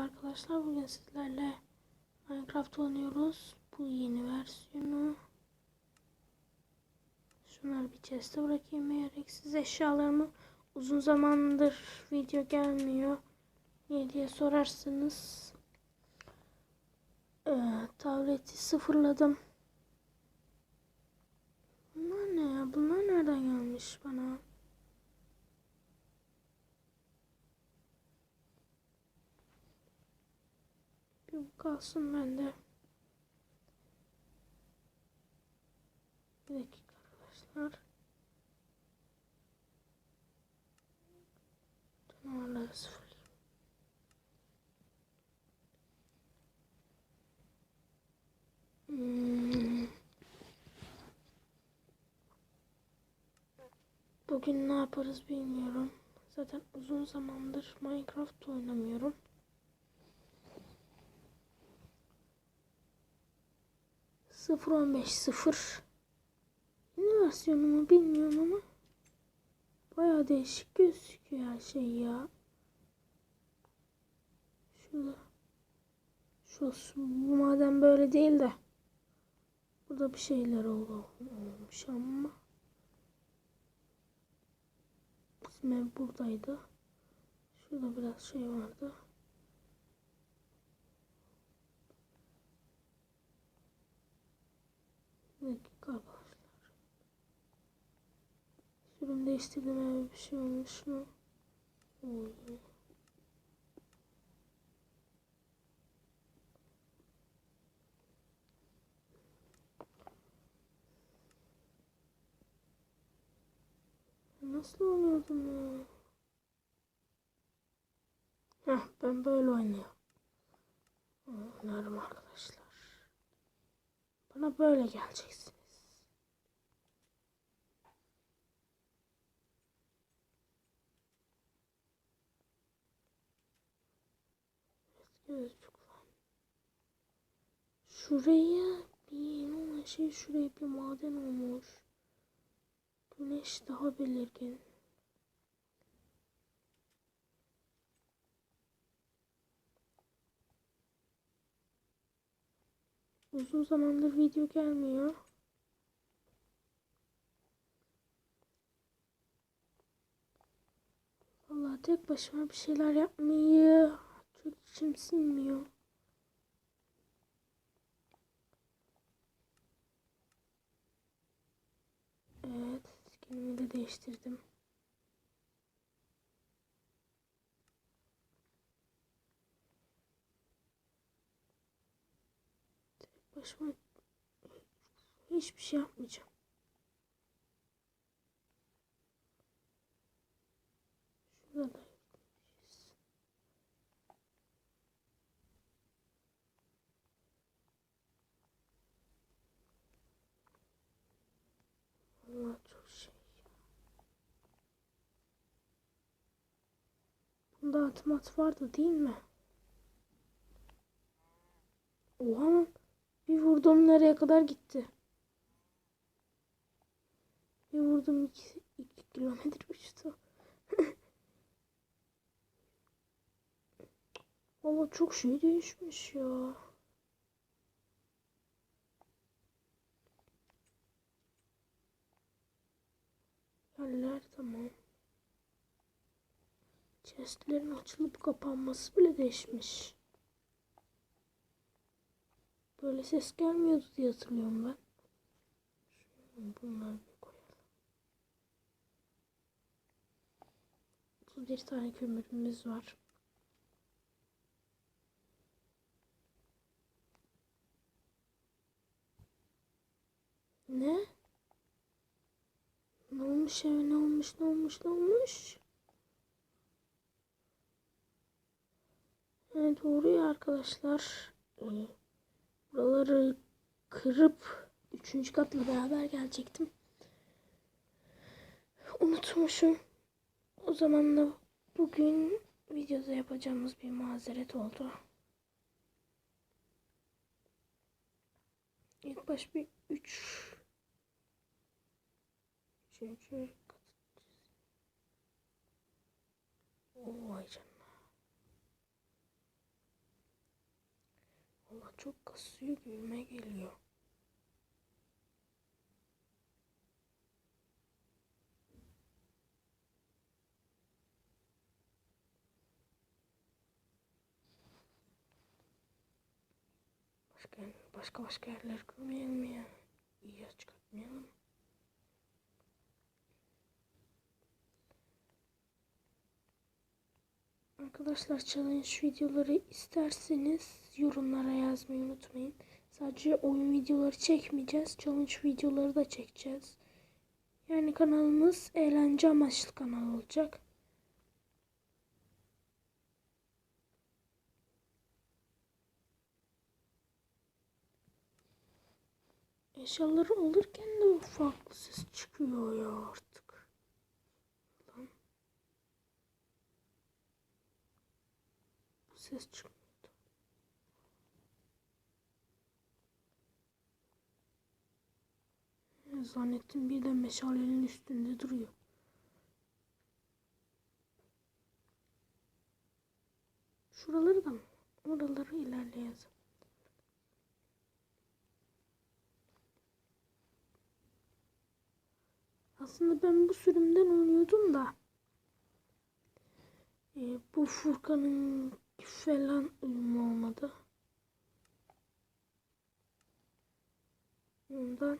arkadaşlar. Bugün sizlerle Minecraft oynuyoruz. Bu yeni versiyonu. Şunları bir chest'e bırakayım. Gereksiz eşyalarımı uzun zamandır video gelmiyor. Niye diye sorarsanız ee, tableti sıfırladım. Bunlar ne ya? Bunlar nereden gelmiş bana? Bir bu kalsın bende. Bir dakika arkadaşlar. Canavarları sıfırlayayım. Hmm. Bugün ne yaparız bilmiyorum. Zaten uzun zamandır Minecraft oynamıyorum. Sıfır on beş sıfır. Yeni versiyonumu bilmiyorum ama baya değişik gözüküyor her şey ya. Şurada. Şu bu madem böyle değil de burada bir şeyler olmuş ama bizim ev buradaydı. Şurada biraz şey vardı. Dakika arkadaşlar. Sürüm değiştirdim eve bir şey olmuş mu? Oy. Nasıl oynuyordum ya? Heh, ben böyle oynuyorum. Oynarım arkadaşlar. Bana böyle geleceksiniz. Şuraya bir olan şey şuraya bir maden olmuş. Güneş daha belirgin. Uzun zamandır video gelmiyor. Vallahi tek başıma bir şeyler yapmayı çok içim sinmiyor. Evet, skinimi de değiştirdim. Tek başıma hiçbir şey yapmayacağım. Şurada da. Allah çok şey. Bunda atmat vardı değil mi? Oha lan. Bir vurdum nereye kadar gitti? Bir vurdum iki, iki kilometre uçtu. Valla çok şey değişmiş ya. Yerler tamam. Chestlerin açılıp kapanması bile değişmiş. Böyle ses gelmiyordu diye hatırlıyorum ben. Bunları bir koyalım. 31 tane kömürümüz var. Ne? Ne olmuş eve ne olmuş ne olmuş ne olmuş? Evet doğru ya arkadaşlar. Ee, buraları kırıp üçüncü katla beraber gelecektim. Unutmuşum. O zaman da bugün videoda yapacağımız bir mazeret oldu. İlk baş bir üç Üçüncü kat. Oo, vay çok kasıyor gibime geliyor. Başka başka başka yerler kurmayalım ya. İyi ya çıkartmayalım. Arkadaşlar challenge videoları isterseniz yorumlara yazmayı unutmayın. Sadece oyun videoları çekmeyeceğiz. Challenge videoları da çekeceğiz. Yani kanalımız eğlence amaçlı kanal olacak. Eşyaları alırken de farklı ses çıkıyor ya artık. Lan. Bu ses çıkmıyordu. Zannettim bir de meşalenin üstünde duruyor. Şuraları da mı? Oraları ilerleyelim. Aslında ben bu sürümden oynuyordum da. E, bu Furkan'ın falan uyumu olmadı. Ondan.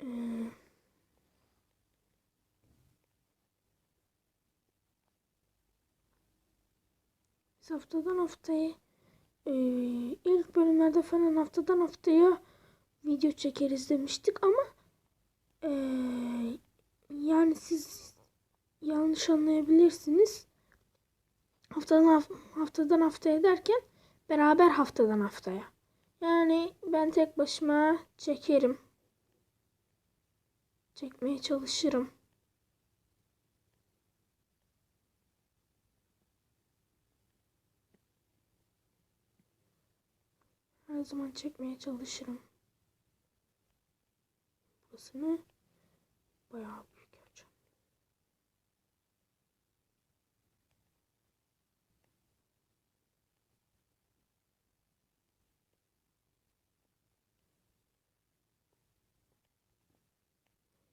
Ee, haftadan haftaya e, ilk bölümlerde falan haftadan haftaya video çekeriz demiştik ama e, yani siz yanlış anlayabilirsiniz. Haftadan haftadan haftaya derken beraber haftadan haftaya. Yani ben tek başıma çekerim çekmeye çalışırım. Her zaman çekmeye çalışırım. Burasını bayağı büyük yapacağım.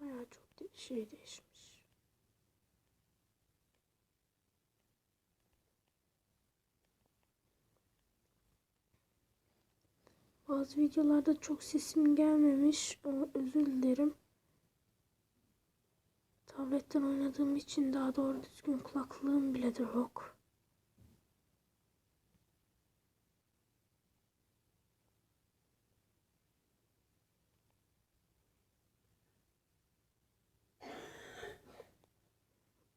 Bayağı çok şey değişmiş. Bazı videolarda çok sesim gelmemiş. Ama özür dilerim. Tabletten oynadığım için daha doğru düzgün kulaklığım bile de yok.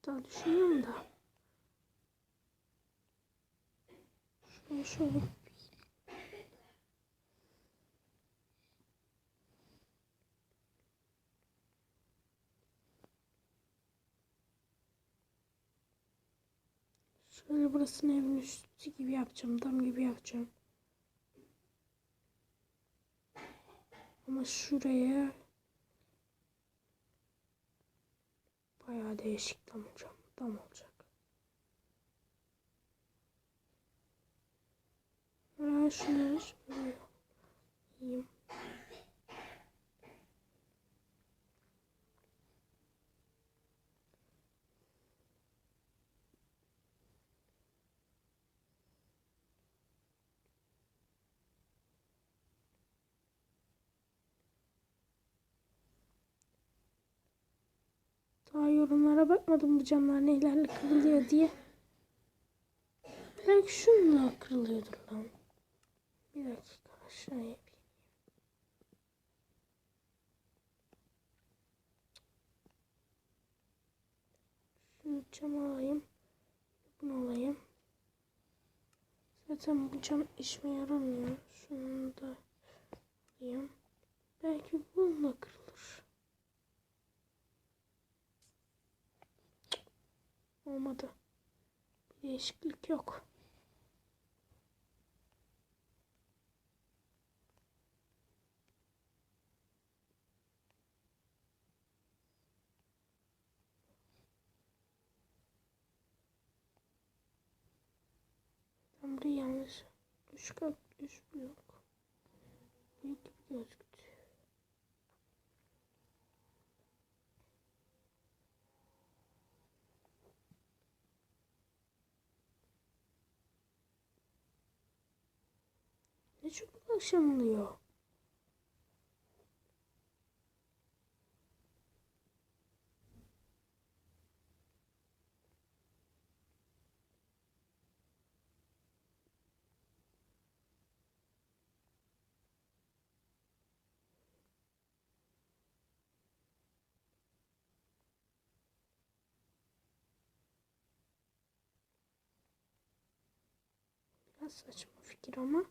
Daha düşünüyorum da. Şöyle şöyle Şöyle burasını evin üstü gibi yapacağım. Dam gibi yapacağım. Ama şuraya bayağı değişik dam olacak. Dam olacak. Şunları şöyle yiyeyim. Daha yorumlara bakmadım bu camlar nelerle kırılıyor diye. Belki şununla kırılıyordur lan. Bir dakika aşağıya bir. Şunu cam alayım. Bunu alayım. Zaten bu cam işime yaramıyor. Şunu da alayım. Belki bununla kırılır. Olmadı. Bir değişiklik yok. Ben burayı yanlış. Üç kat, üç blok. Büyük gibi gözüktü. Ne çok akşam oluyor. Biraz saçma fikir ama.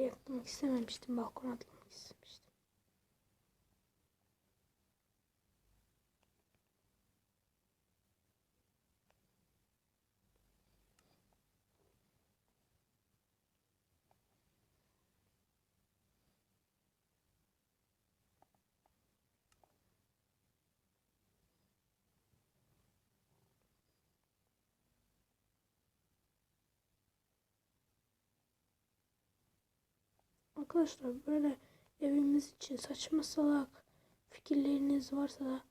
Buraya atlamak istememiştim. Balkona atlamak istemiştim. Arkadaşlar böyle evimiz için saçma salak fikirleriniz varsa da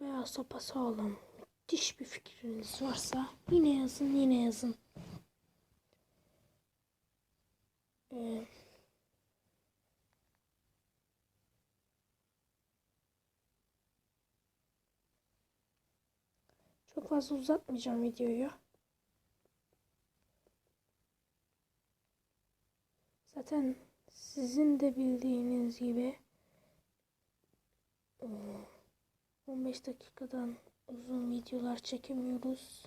veya sapasağlam müthiş bir fikriniz varsa yine yazın yine yazın. Ee, çok fazla uzatmayacağım videoyu. Zaten sizin de bildiğiniz gibi eee, 15 dakikadan uzun videolar çekemiyoruz.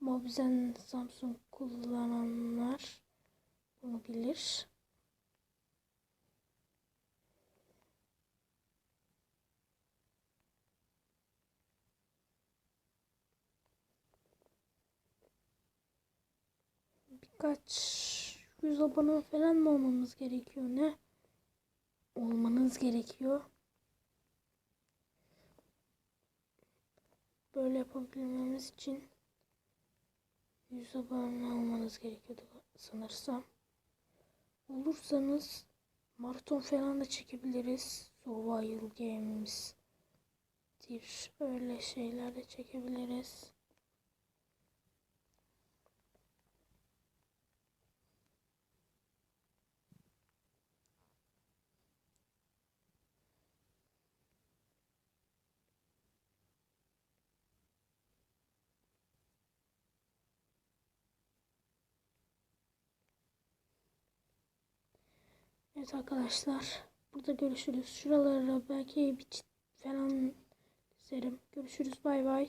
Mobizen Samsung kullananlar bunu bilir. Birkaç yüz abone falan mı olmamız gerekiyor ne? Olmanız gerekiyor. Böyle yapabilmemiz için 100 abone olmanız gerekiyordu sanırsam. Olursanız maraton falan da çekebiliriz. Survival Games'tir. Öyle şeyler de çekebiliriz. Evet arkadaşlar. Burada görüşürüz. Şuralara belki bir çit falan dizerim. Görüşürüz. Bay bay.